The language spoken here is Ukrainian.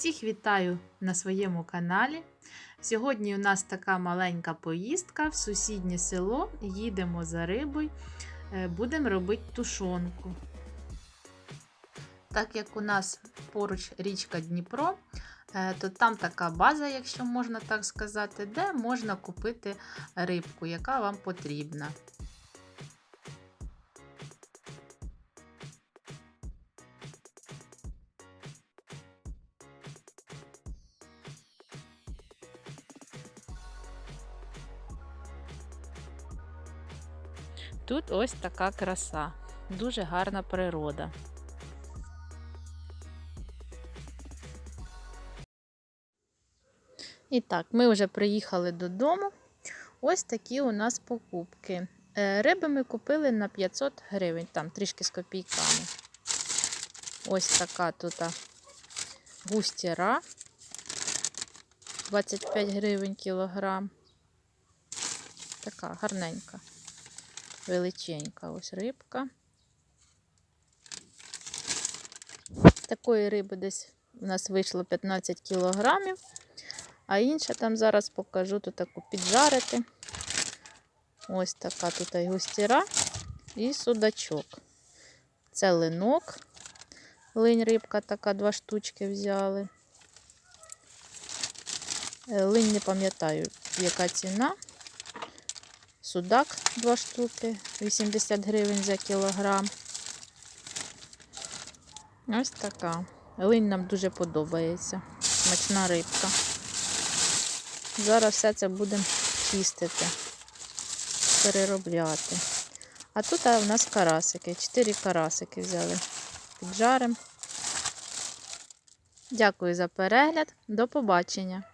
Всіх вітаю на своєму каналі. Сьогодні у нас така маленька поїздка в сусіднє село. Їдемо за рибою, е, будемо робити тушонку. Так як у нас поруч річка Дніпро, е, то там така база, якщо можна так сказати, де можна купити рибку, яка вам потрібна. Тут ось така краса, дуже гарна природа. І так, ми вже приїхали додому. Ось такі у нас покупки. Е, Риби ми купили на 500 гривень, там трішки з копійками. Ось така тут густіра. 25 гривень кілограм. Така гарненька величенька ось рибка. Такої риби десь у нас вийшло 15 кілограмів, а інша там зараз покажу тут таку піджарити. Ось така тут і густіра і судачок. Це линок. Линь рибка така, два штучки взяли. Е, Линь не пам'ятаю, яка ціна. Судак 2 штуки, 80 гривень за кілограм. Ось така. Линь нам дуже подобається. Смачна рибка. Зараз все це будемо чистити, переробляти. А тут у нас карасики. 4 карасики взяли. Піджаримо. Дякую за перегляд. До побачення!